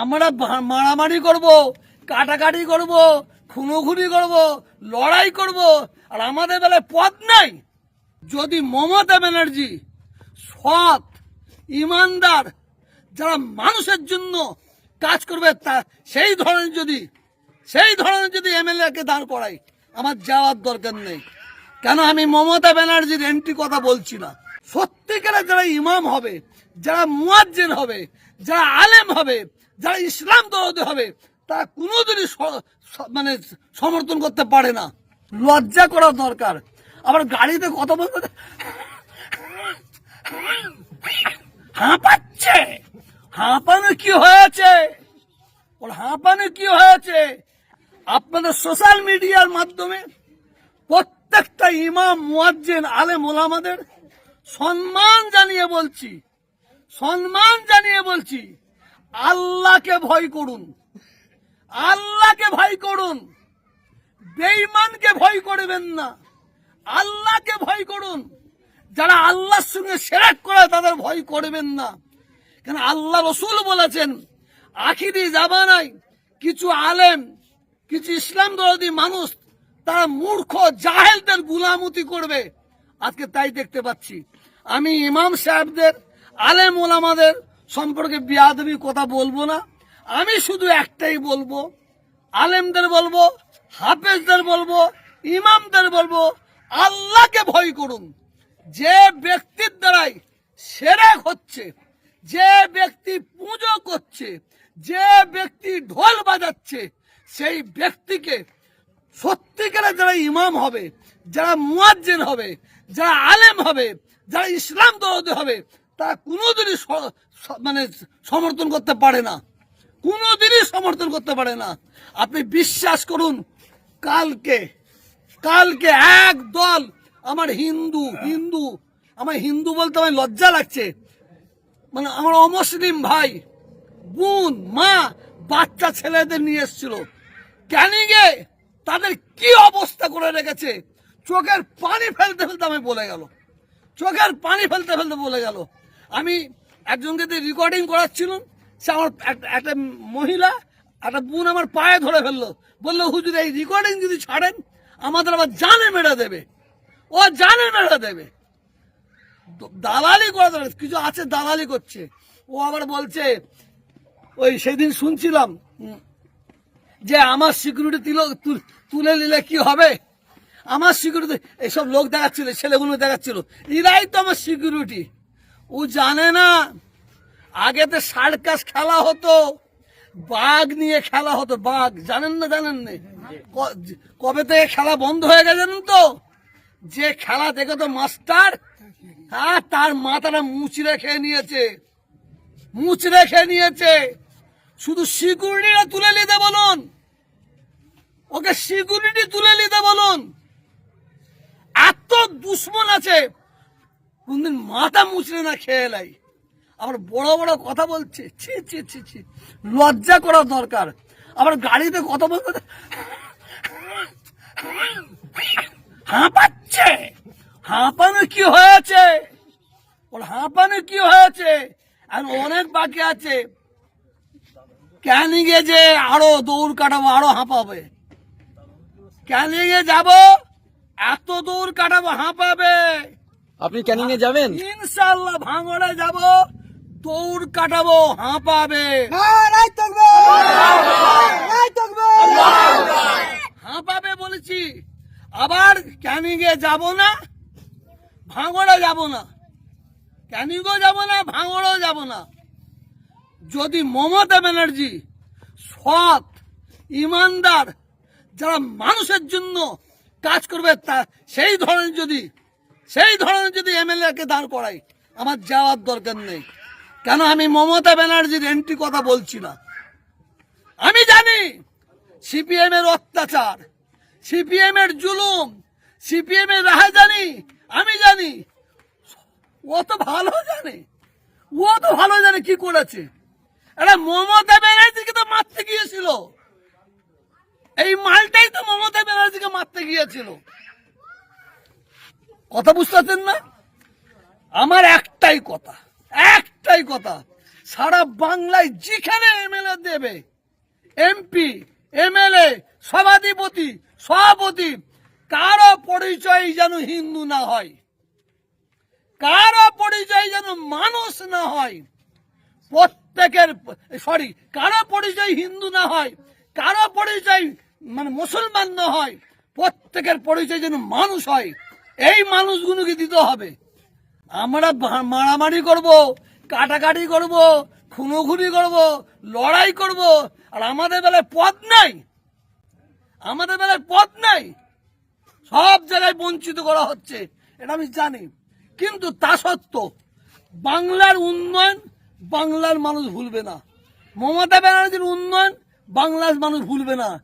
আমরা মারামারি করব, কাটাকাটি করব, খুনোখুনি করব, লড়াই করব, আর আমাদের বেলায় পথ নাই। যদি মমতা ব্যানার্জি, সৎ, ইমানদার, যারা মানুষের জন্য কাজ করবে, তা সেই ধরনের যদি, সেই ধরনের যদি এমএলএ কে দাঁড় করাই, আমার যাওয়ার দরকার নেই। কেন আমি মমতা ব্যানার্জির এন্ট্রি কথা বলছি না? সত্যিকারের যারা ইমাম হবে, যারা মুয়াজ্জিন হবে, যারা আলেম হবে যারা ইসলাম দরদি হবে, তারা কোনোদিনই মানে সমর্থন করতে পারে না। লজ্জা করা দরকার। আবার গাড়িতে কথা বলতে হাঁপাচ্ছে। হাঁপানো কি হয়েছে? ওর হাঁপানো কি হয়েছে? আপনাদের সোশ্যাল মিডিয়ার মাধ্যমে প্রত্যেকটা ইমাম, মুয়াজ্জিন, আলেম, ওলামাদের সম্মান জানিয়ে বলছি। সম্মান জানিয়ে বলছি। আল্লাহকে ভয় করুন। আল্লাহকে ভয় করুন। বেঈমানকে ভয় করবেন না। আল্লাহকে ভয় করুন। যারা আল্লাহর সঙ্গে সেরাক করে তাদের ভয় করবেন না। কেন আল্লাহ রসুল বলেছেন, আখিরি জামানায় কিছু আলেম, কিছু ইসলাম দরদি মানুষ, তারা মূর্খ, জাহেলদের গুলামতি করবে। আজকে তাই দেখতে পাচ্ছি। আমি ইমাম সাহেবদের, আলেম ওলামাদের সম্পর্কে বিয়াদবি কথা বলব না। আমি শুধু একটাই বলব, আলেমদের বলব, হাফেজদের বলব, ইমামদের বলব, আল্লাহকে ভয় করুন। যে ব্যক্তির দ্বারাই সেরেক হচ্ছে, যে ব্যক্তি পুজো করছে, যে ব্যক্তি ঢোল বাজাচ্ছে, সেই ব্যক্তিকে সত্যিকারের যারা ইমাম হবে, যারা মুয়াজ্জিন হবে, যারা আলেম হবে, যারা ইসলাম দরদি হবে তারা কোনোদিনই মানে সমর্থন করতে পারে না। কোনোদিনই সমর্থন করতে পারে না। আপনি বিশ্বাস করুন, কালকে কালকে এক দল আমার হিন্দু হিন্দু, আমার হিন্দু বলতে আমার লজ্জা লাগছে। মানে আমার অমুসলিম ভাই, বোন, মা, বাচ্চা ছেলেদের নিয়ে এসেছিল। ক্যানিংয়ে তাদের কি অবস্থা করে রেখেছে? চোখের পানি ফেলতে ফেলতে আমি বলে গেল। চোখের পানি ফেলতে ফেলতে বলে গেল। আমি একজনকে রেকর্ডিং করাচ্ছিলাম, সে আমার এক- একটা মহিলা, একটা বোন আমার পায়ে ধরে ফেলল। বলল, হুজুর, এই রেকর্ডিং যদি ছাড়েন, আমাদের আবার জানে মেরে দেবে। ও জানে মেরে দেবে। দালালি করে কিছু আছে, দালালি করছে। ও আবার বলছে, ওই সেদিন শুনছিলাম যে আমার সিকিউরিটি তিল তুলে নিলে কি হবে? আমার সিকিউরিটি এইসব লোক দেখাচ্ছিল, ছেলেগুলো দেখাচ্ছিল। এরাই তো আমার সিকিউরিটি ও জানে না। আগেতে সার্কাস খেলা হতো, বাঘ নিয়ে খেলা হতো। বাঘ, জানেন না জানেন না? কবে থেকে খেলা বন্ধ হয়ে গেছে জানেন তো? যে খেলা দেখে তো মাস্টার হ্যাঁ তার মাথাটা মুচড়ে খেয়ে নিয়েছে। মুচড়ে খেয়ে নিয়েছে। শুধু সিকিউরিটিটা তুলে নিতে বলুন। ওকে সিকিউরিটি তুলে নিতে বলুন। এত দুশ্মন আছে। কোনদিন মাথা মুচড়ে না খেয়ে লাই। আবার বড় বড় কথা বলছে, ছি ছি ছি ছি। লজ্জা করা দরকার। আবার গাড়িতে কথা বলতে হাঁপাচ্ছে। হাঁপানো কি হয়েছে? ওর হাঁপানো কি হয়েছে? আর অনেক বাকি আছে। ক্যানিংয়ে যে আরও দৌড় কাটাবো, আরও হাঁপাবে। ক্যানিংয়ে যাব, এত দৌড় কাটাবো, হাঁপাবে। আপনি ক্যানিং এ যাবেন? ইনশাল্লাহ ভাঙড়ে যাব দৌড় কাটাবো হাঁপাবে হাঁপাবে বলেছি। আবার ক্যানিংয়ে যাব না ভাঙড়ে যাব না। ক্যানিংও যাব না ভাঙড়েও যাব না। যদি মমতা ব্যানার্জি সৎ ইমানদার যারা মানুষের জন্য কাজ করবে তা সেই ধরনের যদি সেই ধরনের যদি এমএলএ কে দাঁড় করাই, আমার যাওয়ার দরকার নেই। কেন আমি মমতা ব্যানার্জির এন্ট্রি কথা বলছি না? আমি জানি সিপিএম এর অত্যাচার সিপিএম এর জুলুম সিপিএম এর রাহাজানি, আমি জানি। ও তো ভালো জানে। ও তো ভালো জানে কি করেছে। এটা মমতা ব্যানার্জিকে তো মারতে গিয়েছিল। এই মালটাই তো মমতা ব্যানার্জিকে মারতে গিয়েছিল। কথা বুঝতে পারছেন না? আমার একটাই কথা একটাই কথা, সারা বাংলায় যেখানে এমএলএ দেবে, এমপি, এমএলএ, সভাধিপতি, সভাপতি, কারও পরিচয় যেন হিন্দু না হয়, কারও পরিচয় যেন মানুষ না হয়, প্রত্যেকের, সরি, কারও পরিচয় হিন্দু না হয়, কারও পরিচয় মানে মুসলমান না হয়, প্রত্যেকের পরিচয় যেন মানুষ হয়। এই মানুষগুলোকে দিতে হবে। আমরা মারামারি করব, কাটাকাটি করব, খুনোখুনি করব, লড়াই করব, আর আমাদের বেলায় পথ নাই। আমাদের বেলায় পথ নাই। সব জায়গায় বঞ্চিত করা হচ্ছে, এটা আমি জানি। কিন্তু তা সত্ত্বেও বাংলার উন্নয়ন বাংলার মানুষ ভুলবে না। মমতা ব্যানার্জির উন্নয়ন বাংলার মানুষ ভুলবে না।